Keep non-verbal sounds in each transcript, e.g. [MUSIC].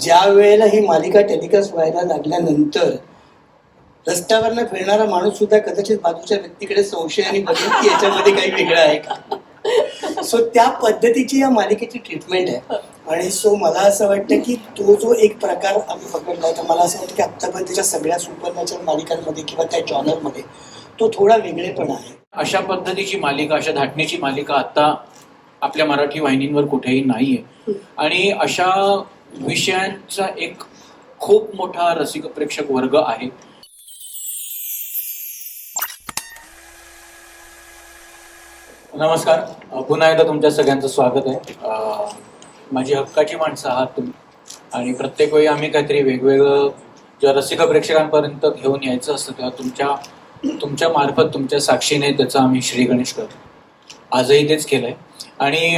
ज्या वेळेला ही मालिका टेलिकास्ट व्हायला लागल्यानंतर रस्त्यावरनं फिरणारा माणूस सुद्धा कदाचित बाजूच्या व्यक्तीकडे संशयाने बघेल की याच्यामध्ये काही वेगळं आहे का? सो त्या पद्धतीची या मालिकेची ट्रीटमेंट आहे. आणि सो मला असं वाटतं की तो जो एक प्रकार आम्ही पकडलाय तर मला असं वाटतं की आत्तापर्यंतच्या सगळ्या सुपर मालिकांमध्ये किंवा त्या जॉनरमध्ये तो थोडा वेगळेपणा आहे. अशा पद्धतीची मालिका अशा धाटणीची मालिका आता आपल्या मराठी वाहिनींवर कुठेही नाहीये. आणि अशा विषयांचा एक खूप मोठा रसिक प्रेक्षक वर्ग आहे. नमस्कार. पुन्हा एकदा तुमच्या सगळ्यांचं स्वागत आहे. माझी हक्काची माणसं आहात तुम्ही. आणि प्रत्येक वेळी आम्ही काहीतरी वेगवेगळं जेव्हा रसिक प्रेक्षकांपर्यंत घेऊन यायचं असतं तेव्हा तुमच्या तुमच्या मार्फत तुमच्या साक्षीने त्याचा आम्ही श्री गणेश करतो. आजही तेच केलंय. आणि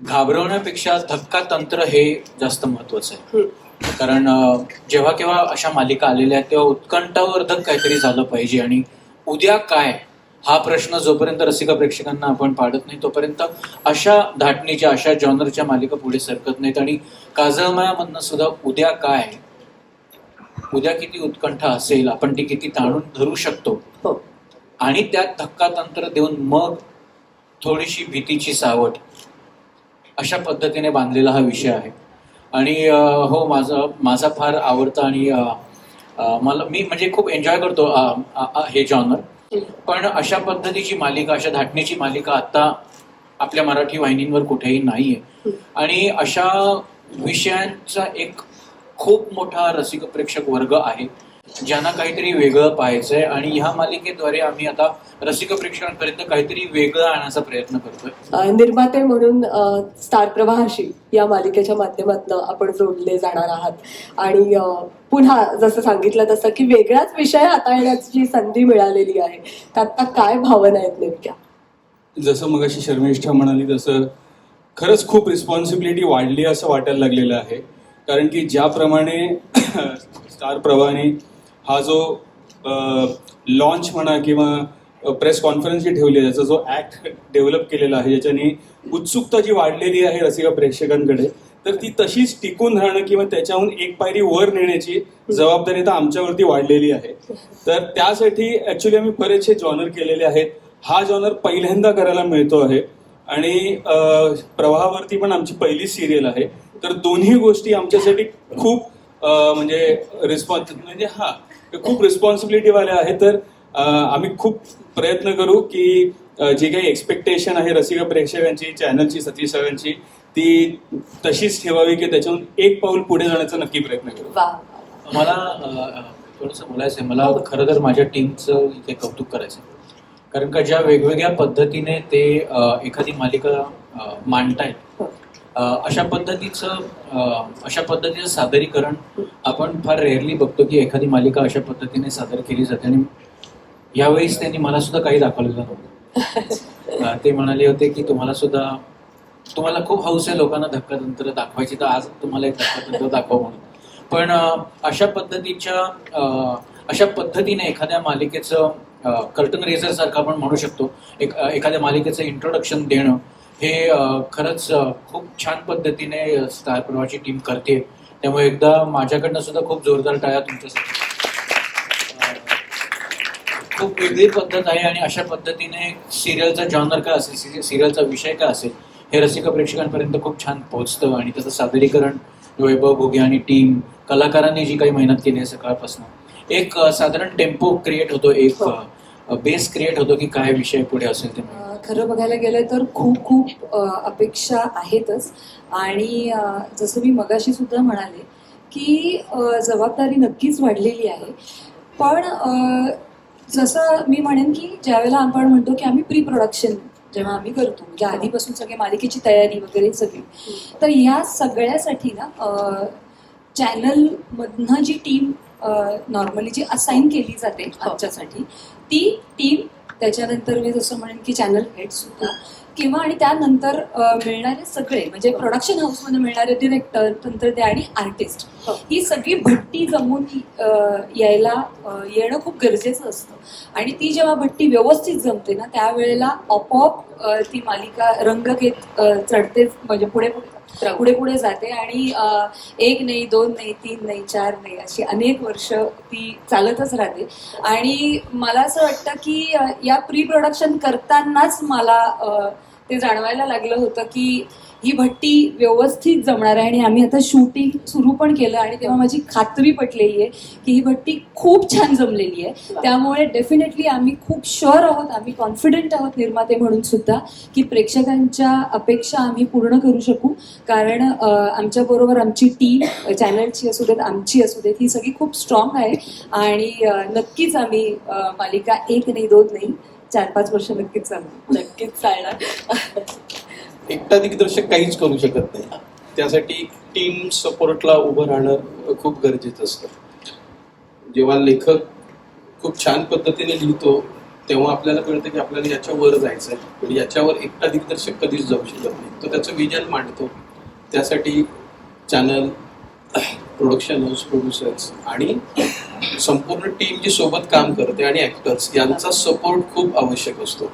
घाबरवण्यापेक्षा धक्का तंत्र हे जास्त महत्वाचं आहे. कारण जेव्हा केव्हा अशा मालिका आलेल्या आहेत तेव्हा उत्कंठावर्धक काहीतरी झालं पाहिजे आणि उद्या काय? हा प्रश्न जोपर्यंत रसिक प्रेक्षकांना आपण पाडत नाही तोपर्यंत अशा धाटणीच्या अशा जॉनरच्या मालिका पुढे सरकत नाहीत आणि काजळमयामधनं सुद्धा उद्या काय? उद्या किती उत्कंठा असेल आपण ती किती ताणून धरू शकतो? हो. आणि त्यात धक्का तंत्र देऊन मग थोडीशी भीतीची सावट. अशा पद्धतीने बांधलेला हा विषय आहे. आणि हो माझा माझा फार आवडता आणि मला मी म्हणजे खूप एन्जॉय करतो हे जॉनर पण अशा पद्धतीची मालिका अशा धाटणीची मालिका आता आपल्या मराठी वाहिनींवर कुठेही नाहीये. आणि अशा विषयांचा एक खूप मोठा रसिक प्रेक्षक वर्ग आहे. ज्यांना काहीतरी वेगळं पाहायचंय आणि ह्या मालिकेद्वारे आम्ही आता रसिक प्रेक्षकांपर्यंत काहीतरी वेगळं आणण्याचा प्रयत्न करतोय. निर्माते म्हणून स्टार प्रवाहाशी या मालिकेच्या माध्यमातून आपण जोडले जाणार आहात. आणि पुन्हा जसं सांगितलं तसं की वेगळाच विषय हाताळण्याची संधी मिळालेली आहे तर आता काय भावना आहेत नेमक्या? जसं मग अशी शर्मिष्ठा म्हणाली तसं खरंच खूप रिस्पॉन्सिबिलिटी वाढली असं वाटायला लागलेलं आहे. कारण की ज्याप्रमाणे [CLEARS THROAT] स्टार प्रवाहाने हा जो लॉन्च म्हणा किंवा प्रेस कॉन्फरन्स जी ठेवली आहे त्याचा जो ऍक्ट डेव्हलप केलेला आहे ज्याच्याने उत्सुकता जी वाढलेली आहे रसिका प्रेक्षकांकडे तर ती तशीच टिकून राहणं किंवा त्याच्याहून एक पायरी वर नेण्याची जबाबदारी आता आमच्यावरती वाढलेली आहे. तर त्यासाठी ऍक्च्युली आम्ही बरेचसे जॉनर केलेले आहेत. हा जॉनर पहिल्यांदा करायला मिळतो आहे. आणि प्रवाहावरती पण आमची पहिली सिरियल आहे. तर दोन्ही गोष्टी आमच्यासाठी खूप म्हणजे रिस्पॉन्स म्हणजे हा खूप रिस्पॉन्सिबिलिटीवाल्या आहेत तर आम्ही खूप प्रयत्न करू की जी काही एक्सपेक्टेशन आहे रसिक प्रेक्षकांची चॅनलची सतीश सगळ्यांची ती तशीच ठेवावी की त्याच्याहून एक पाऊल पुढे जाण्याचा नक्की प्रयत्न करू. वा. मला थोडंसं बोलायचं आहे मला खरं तर माझ्या टीमचं इथे कौतुक करायचं आहे. कारण का ज्या वेगवेगळ्या पद्धतीने ते एखादी मालिका मांडतायत अशा पद्धतीचं अशा पद्धतीचं सादरीकरण आपण फार रेअरली बघतो की एखादी मालिका अशा पद्धतीने सादर केली जाते आणि यावेळेस त्यांनी मला सुद्धा काही दाखवलेलं नव्हतं. [LAUGHS] ते म्हणाले होते की तुम्हाला सुद्धा तुम्हाला खूप हौस आहे लोकांना धक्कातंत्र दाखवायची तर आज तुम्हाला एक धक्कातंत्र दाखव म्हणून. पण अशा पद्धतीच्या अशा पद्धतीने एखाद्या मालिकेचं कर्टन रेझर सारखं आपण म्हणू शकतो. एक एखाद्या मालिकेचं इंट्रोडक्शन देणं हे खरंच खूप छान पद्धतीने स्टार प्रवाहाची टीम करते. त्यामुळे एकदा माझ्याकडनं सुद्धा खूप जोरदार टाळ्या तुमच्यासाठी. खूप वेगळी पद्धत आहे आणि अशा पद्धतीने सिरियलचा जॉनर काय असेल सिरियलचा विषय काय असेल हे रसिक प्रेक्षकांपर्यंत खूप छान पोहोचतं आणि त्याचं सादरीकरण वैभव भोगे आणि टीम कलाकारांनी जी काही मेहनत केली आहे सकाळपासून एक साधारण टेम्पो क्रिएट होतो एक बेस क्रिएट होतो की काय विषय पुढे असेल ते खरं बघायला गेलं तर खूप खूप अपेक्षा आहेतच. आणि जसं मी मगाशी सुद्धा म्हणाले की जबाबदारी नक्कीच वाढलेली आहे. पण जसं मी म्हणेन की ज्यावेळेला आपण म्हणतो की आम्ही प्री प्रोडक्शन जेव्हा आम्ही करतो म्हणजे आधीपासून सगळी मालिकेची तयारी वगैरे सगळी तर ह्या सगळ्यासाठी ना चॅनलमधनं जी टीम नॉर्मली जी असाइन केली जाते आमच्यासाठी ती टीम त्याच्यानंतर मी जसं म्हणेन की चॅनल हेड सुद्धा. किंवा आणि त्यानंतर मिळणारे सगळे म्हणजे प्रोडक्शन हाऊसमध्ये मिळणारे डिरेक्टर तंत्रज्ञ आणि आर्टिस्ट हो. ही सगळी भट्टी जमून यायला येणं खूप गरजेचं असतं. आणि ती जेव्हा भट्टी व्यवस्थित जमते ना त्यावेळेला आपोआप ती मालिका रंग घेत चढतेच म्हणजे पुढे पुढे. पुढे पुढे जाते आणि एक नाही दोन नाही तीन नाही चार नाही अशी अनेक वर्ष ती चालतच राहते. आणि मला असं वाटतं की या प्री प्रोडक्शन करतानाच मला ते जाणवायला लागलं होतं की ही भट्टी व्यवस्थित जमणार आहे आणि आम्ही आता शूटिंग सुरू पण केलं आणि तेव्हा माझी खात्री पटलेली आहे की ही भट्टी खूप छान जमलेली आहे. त्यामुळे डेफिनेटली आम्ही खूप शुअर आहोत आम्ही कॉन्फिडंट आहोत निर्माते म्हणून सुद्धा की प्रेक्षकांच्या अपेक्षा आम्ही पूर्ण करू शकू. कारण आमच्याबरोबर आमची टीम चॅनलची असू देत आमची असू देत ही सगळी खूप स्ट्रॉंग आहे. आणि नक्कीच आम्ही मालिका एक नाही दोन नाही चार पाच वर्ष नक्कीच चालू नक्कीच चालणार. एकटा दिग्दर्शक काहीच करू शकत नाही. त्यासाठी टीम सपोर्टला उभं राहणं खूप गरजेचं असतं. जेव्हा लेखक खूप छान पद्धतीने लिहितो तेव्हा आपल्याला कळतं की आपल्याला याच्यावर जायचं आहे पण याच्यावर एकटा दिग्दर्शक कधीच जाऊ शकत नाही. तो त्याचं विजन मांडतो. त्यासाठी चॅनल प्रोडक्शन हाऊस प्रोड्युसर्स आणि संपूर्ण टीम जी सोबत काम करते आणि ॲक्टर्स यांचा सपोर्ट खूप आवश्यक असतो.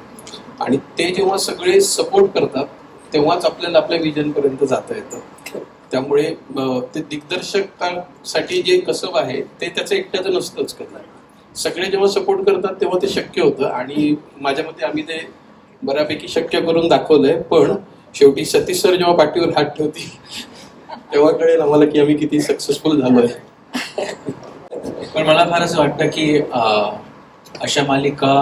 आणि ते जेव्हा सगळे सपोर्ट करतात तेव्हाच आपल्याला आपल्या विजन पर्यंत जाता येतं. त्यामुळे ते दिग्दर्शकासाठी जे कसब आहे ते त्याचं एकट्याचं नसतंच करणं सगळे जेव्हा सपोर्ट करतात तेव्हा ते शक्य होतं. आणि माझ्या मते आम्ही ते बऱ्यापैकी शक्य करून दाखवलंय. पण शेवटी सतीश सर जेव्हा पाठीवर हात ठेवतील तेव्हा कळेल आम्हाला की आम्ही किती सक्सेसफुल झालोय. पण मला फार असं वाटतं की अशा मालिका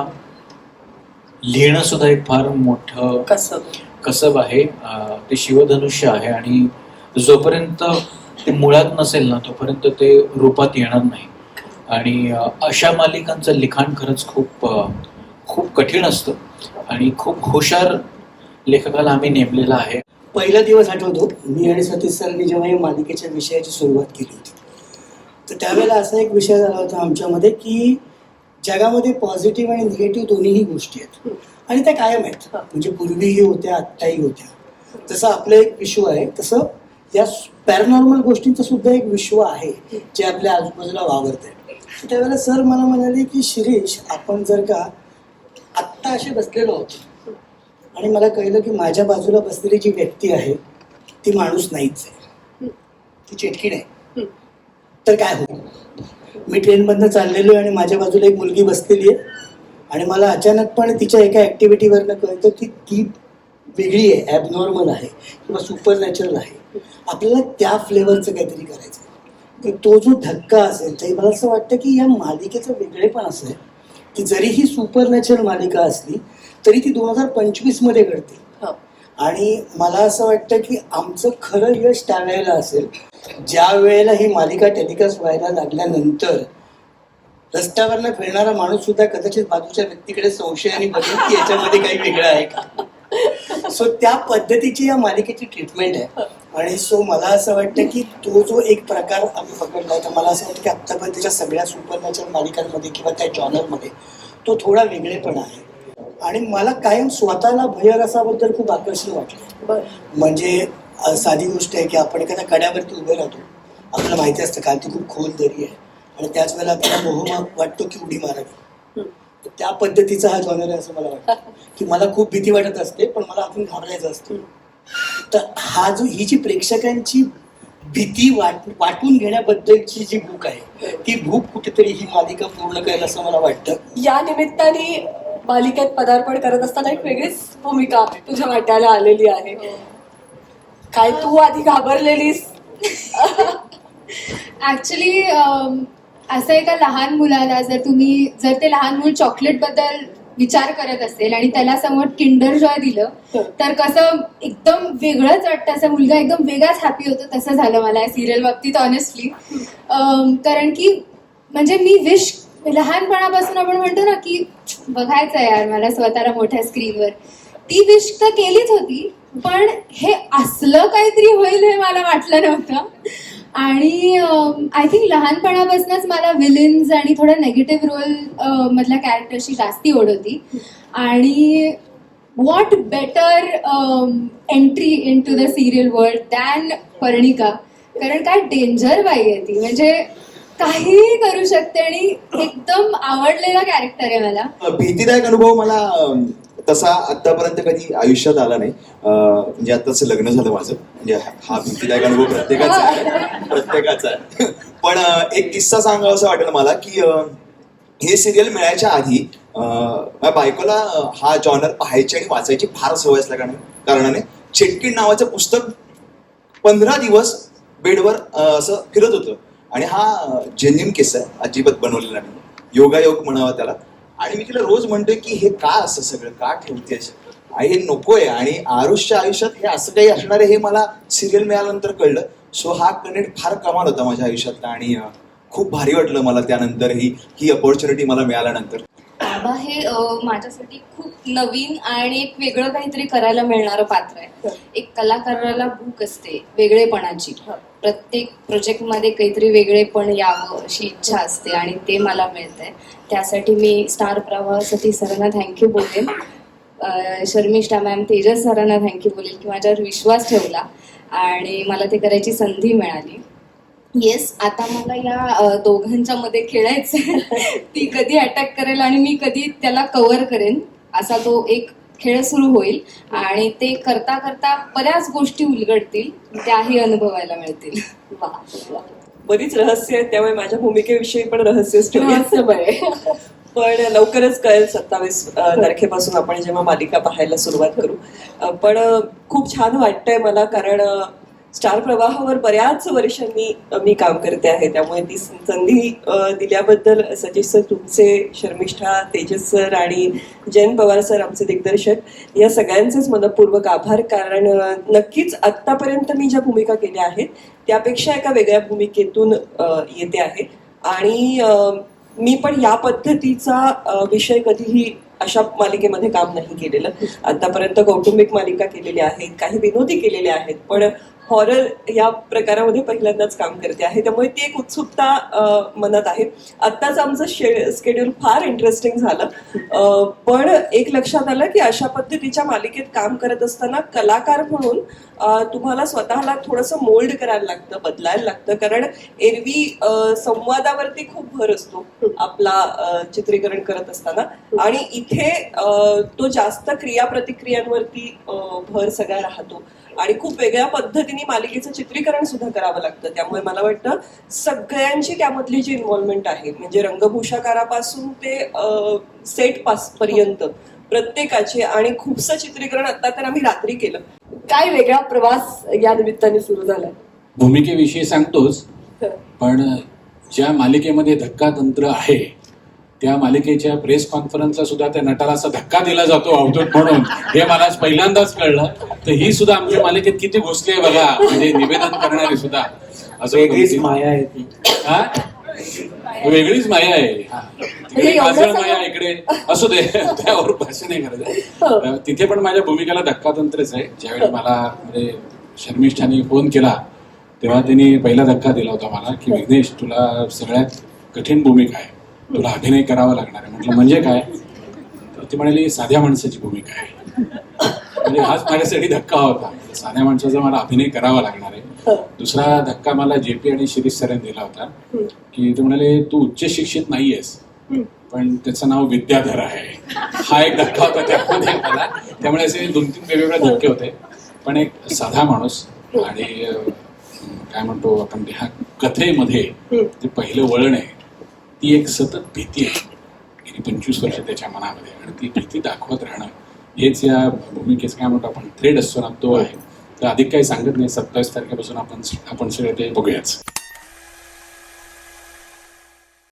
लिहिणं सुद्धा एक फार मोठं कसं कसब आहे ते शिवधनुष्य आहे आणि जोपर्यंत ते मुळात नसेल ना तोपर्यंत ते रूपात येणार नाही. आणि अशा मालिकांचं लिखाण खरंच खूप खूप कठीण असतं आणि खूप हुशार लेखकाला आम्ही नेमलेला आहे. पहिला दिवस आठवतो मी आणि सतीश सरांनी जेव्हा या मालिकेच्या विषयाची सुरुवात केली होती. तर त्यावेळेला असा एक विषय झाला होता आमच्यामध्ये की जगामध्ये पॉझिटिव्ह आणि निगेटिव्ह दोन्हीही गोष्टी आहेत. आणि त्या कायम आहेत. म्हणजे पूर्वीही होत्या आत्ताही होत्या. जसं आपलं एक विश्व आहे तसं या पॅरानॉर्मल गोष्टींचं सुद्धा एक विश्व आहे जे आपल्या आजूबाजूला वावरत आहे. त्यावेळेला सर मला म्हणाले की शिरीष आपण जर का आत्ता असे बसलेलो आहोत आणि मला कळलं की माझ्या बाजूला बसलेली जी व्यक्ती आहे ती माणूस नाहीच आहे. ती चिटकी नाही तर काय हो मी ट्रेनमधनं चाललेलो आहे आणि माझ्या बाजूला एक मुलगी बसलेली आहे. आणि मला अचानकपणे तिच्या एका ॲक्टिव्हिटीवरनं कळतं की ती वेगळी आहे ॲबनॉर्मल आहे किंवा सुपर नॅचरल आहे. आपल्याला त्या फ्लेवरचं काहीतरी करायचं आहे. तर तो जो धक्का असेल तरी मला असं वाटतं की या मालिकेचं वेगळेपण असं आहे की जरी ही सुपर नॅचरल मालिका असली तरी ती दोन हजार पंचवीसमध्ये घडते. हो. आणि मला असं वाटतं की आमचं खरं यश त्यावेळेला असेल. ज्या वेळेला ही मालिका टेलिकास्ट व्हायला लागल्यानंतर रस्त्यावरनं फिरणारा माणूस सुद्धा कदाचित बाजूच्या व्यक्तीकडे संशयाने बघेल की याच्यामध्ये काही वेगळं आहे का? सो त्या पद्धतीची या मालिकेची ट्रीटमेंट आहे. आणि सो मला असं वाटतं की तो जो एक प्रकार आम्ही पकडलाय तर मला असं वाटतं की आत्तापर्यंतच्या सगळ्या सुपर नॅचरल मालिकांमध्ये किंवा त्या जॉनरमध्ये तो थोडा वेगळेपणा आहे. आणि मला कायम स्वतःला भयरसाबद्दल खूप आकर्षण वाटलं. म्हणजे साधी गोष्ट आहे की आपण एखाद्या कड्यावरती उभे राहतो. आपल्याला माहिती असतं का ती खूप खोल दरी आहे. आणि त्याच वेळेला आपल्याला मोह वाटतो की उडी मारावी. तर त्या पद्धतीचा हा जॉनर आहे असं मला वाटतं. [LAUGHS] की मला खूप भीती वाटत असते पण मला आतून घाबरायचं असतं. तर हा जो ही जी प्रेक्षकांची भीती वाट वाटून घेण्याबद्दलची जी भूक आहे ती भूक कुठेतरी ही मालिका पूर्ण करेल असं मला वाटतं. या निमित्ताने मालिकेत पदार्पण करत असताना एक वेगळीच भूमिका तुझ्या वाट्याला आलेली आहे. काय तू आधी घाबरलेलीस? ऍक्च्युली असं एका लहान मुलाला जर तुम्ही जर ते लहान मूल चॉकलेटबद्दल विचार करत असेल आणि त्याला समोर किंडर जॉय दिलं तर कसं एकदम वेगळंच वाटतं. असं मुलगा एकदम वेगळाच हॅपी होतो. तसं झालं मला या सिरियल बाबतीत ऑनेस्टली कारण की म्हणजे मी विश लहानपणापासून आपण म्हणतो ना की बघायचं यार मला स्वतःला मोठ्या स्क्रीनवर ती विश तर केलीच होती पण हे असलं काहीतरी होईल हे मला वाटलं नव्हतं. आणि आय थिंक लहानपणापासूनच मला विलिन्स आणि थोडा नेगेटिव्ह रोल मधल्या कॅरेक्टरशी जास्ती ओढ होती. आणि what better entry into the serial world than Parnika? कारण काय डेंजर बाई आहे ती. म्हणजे काहीही करू शकते आणि एकदम आवडलेला कॅरेक्टर आहे मला. भीतीदायक अनुभव मला तसा आतापर्यंत कधी आयुष्यात आला नाही. अं, म्हणजे आताच लग्न झालं माझं. म्हणजे हा- हा भीतीदायक अनुभव प्रत्येकाचा आहे. प्रत्येकाचा आहे. पण अं, एक किस्सा सांगावा असं वाटेल मला की अं, हे सिरियल मिळायच्या आधी अं, माझ्या बायकोला अं, हा जॉनर पाहायची आणि वाचायची फार सवय असल्या कारणाने कारणाने चेटकीण नावाचं पुस्तक पंधरा दिवस बेडवर अं, असं फिरत होतं. आणि हा जेन्युन किस्सा आहे. अजिबात बनवलेला नाही. योगायोग म्हणावा त्याला. आणि मी तिला रोज म्हणतोय की हे का असं सगळं? का ठेवतेस आई हे नकोय. आणि आरुषच्या आयुष्यात हे असं काही असणार आहे हे मला सिरियल मिळाल्यानंतर कळलं. सो हा कनेक्ट फार कमाल होता माझ्या आयुष्यातला आणि खूप भारी वाटलं मला त्यानंतर ही ही अपॉर्च्युनिटी मला मिळाल्यानंतर. बाबा हे माझ्यासाठी खूप नवीन आणि एक वेगळं काहीतरी करायला मिळणारं पात्र आहे. एक कलाकाराला भूक असते वेगळेपणाची. प्रत्येक प्रोजेक्टमध्ये काहीतरी वेगळेपण यावं अशी इच्छा असते आणि ते मला मिळतंय. त्यासाठी मी स्टार प्रवाह सती सरांना थँक्यू बोलेन शर्मिष्ठा मॅम तेजस सरांना थँक्यू बोलेल की माझ्यावर विश्वास ठेवला आणि मला ते करायची संधी मिळाली. येस आता मला या दोघांच्या मध्ये खेळायचं ती कधी अटॅक करेल आणि मी कधी त्याला कव्हर करेन असा तो एक खेळ सुरू होईल आणि ते करता करता बऱ्याच गोष्टी उलगडतील त्याही अनुभवायला मिळतील. बरीच रहस्य आहेत त्यामुळे माझ्या भूमिकेविषयी पण रहस्यच आहे. पण लवकरच कळेल सत्तावीस तारखेपासून आपण जेव्हा मालिका पाहायला सुरुवात करू पण खूप छान वाटतंय मला कारण स्टार प्रवाहावर बऱ्याच वर्षांनी मी काम करते आहे. त्यामुळे ती संधी दिल्याबद्दल सजेस्ट सर तुमचे शर्मिष्ठा तेजस सर आणि जयंत पवार सर आमचे दिग्दर्शक या सगळ्यांचेच मनपूर्वक आभार. कारण नक्कीच आत्तापर्यंत मी ज्या भूमिका केल्या आहेत त्यापेक्षा एका वेगळ्या भूमिकेतून येते आहे. आणि मी पण या पद्धतीचा विषय कधीही अशा मालिकेमध्ये काम नाही केलेलं. आतापर्यंत कौटुंबिक मालिका केलेल्या आहेत काही विनोदी केलेल्या आहेत पण हॉरर या प्रकारामध्ये पहिल्यांदाच काम करते आहे. त्यामुळे ती एक उत्सुकता मनात आहे. आत्ताच आमचं स्केड्यूल फार इंटरेस्टिंग झालं. पण एक लक्षात आलं की अशा पद्धतीच्या मालिकेत काम करत असताना कलाकार म्हणून तुम्हाला स्वतःला थोडंसं मोल्ड करायला लागतं बदलायला लागतं. कारण एरवी संवादावरती खूप भर असतो आपला चित्रीकरण करत असताना. आणि इथे तो जास्त क्रिया प्रतिक्रियांवरती भर सगळा राहतो. आणि खूप वेगळ्या पद्धतीने मालिकेचं चित्रीकरण सुद्धा करावं लागतं. त्यामुळे मला वाटतं सगळ्यांची त्यामधली जी इन्व्हॉल्वमेंट आहे म्हणजे रंगभूषाकारापासून ते सेट पास पर्यंत प्रत्येकाचे आणि खूपसं चित्रीकरण आता तर आम्ही रात्री केलं. काय वेगळा प्रवास या निमित्ताने सुरू झालाय? भूमिकेविषयी सांगतोच पण ज्या मालिकेमध्ये धक्का तंत्र आहे त्या मालिकेच्या प्रेस कॉन्फरन्सला सुद्धा त्या नटाला असा धक्का दिला जातो अवधूत म्हणून. हे मला पहिल्यांदाच कळलं. तर ही सुद्धा आमच्या मालिकेत किती घुसली आहे बघा. म्हणजे निवेदन करणारी सुद्धा. असं वेगळीच माया आहे ती. हा? वेगळीच माया आहे. हा. तिकडे म्हणजे माया इकडे. असू दे. त्यावर भाषण नाही करायचं. तिथे पण माझ्या भूमिकेला धक्का तंत्रच आहे. ज्यावेळी मला म्हणजे शर्मिष्ठाने फोन केला तेव्हा त्यांनी पहिला धक्का दिला होता मला की विघ्नेश तुला सगळ्यात कठीण भूमिका आहे. तुला अभिनय करावा लागणार आहे. म्हटलं म्हणजे काय? तर ती म्हणाली साध्या माणसाची भूमिका आहे. म्हणजे हाच माझ्यासाठी धक्का होता. साध्या माणसाचा मला अभिनय करावा लागणार आहे. दुसरा धक्का मला जे पी आणि शिरीष सरांनी दिला होता की ते म्हणाले तू उच्च शिक्षित नाहीयेस पण त्याचं नाव विद्याधर आहे. हा एक धक्का होता त्यामध्ये मला. त्यामुळे असे दोन तीन वेगवेगळे धक्के होते. पण एक साधा माणूस आणि काय म्हणतो आपण ह्या कथेमध्ये ते पहिलं वळण आहे. ती एक सतत भीती आहे. गेली पंचवीस वर्ष त्याच्या मनामध्ये आणि ती भीती दाखवत राहणं हेच या भूमिकेचं काय म्हणतो आपण थ्रेड असतो ना तो आहे. तर अधिक काही सांगत नाही सत्तावीस तारखेपासून आपण आपण सगळे ते बघूयाच.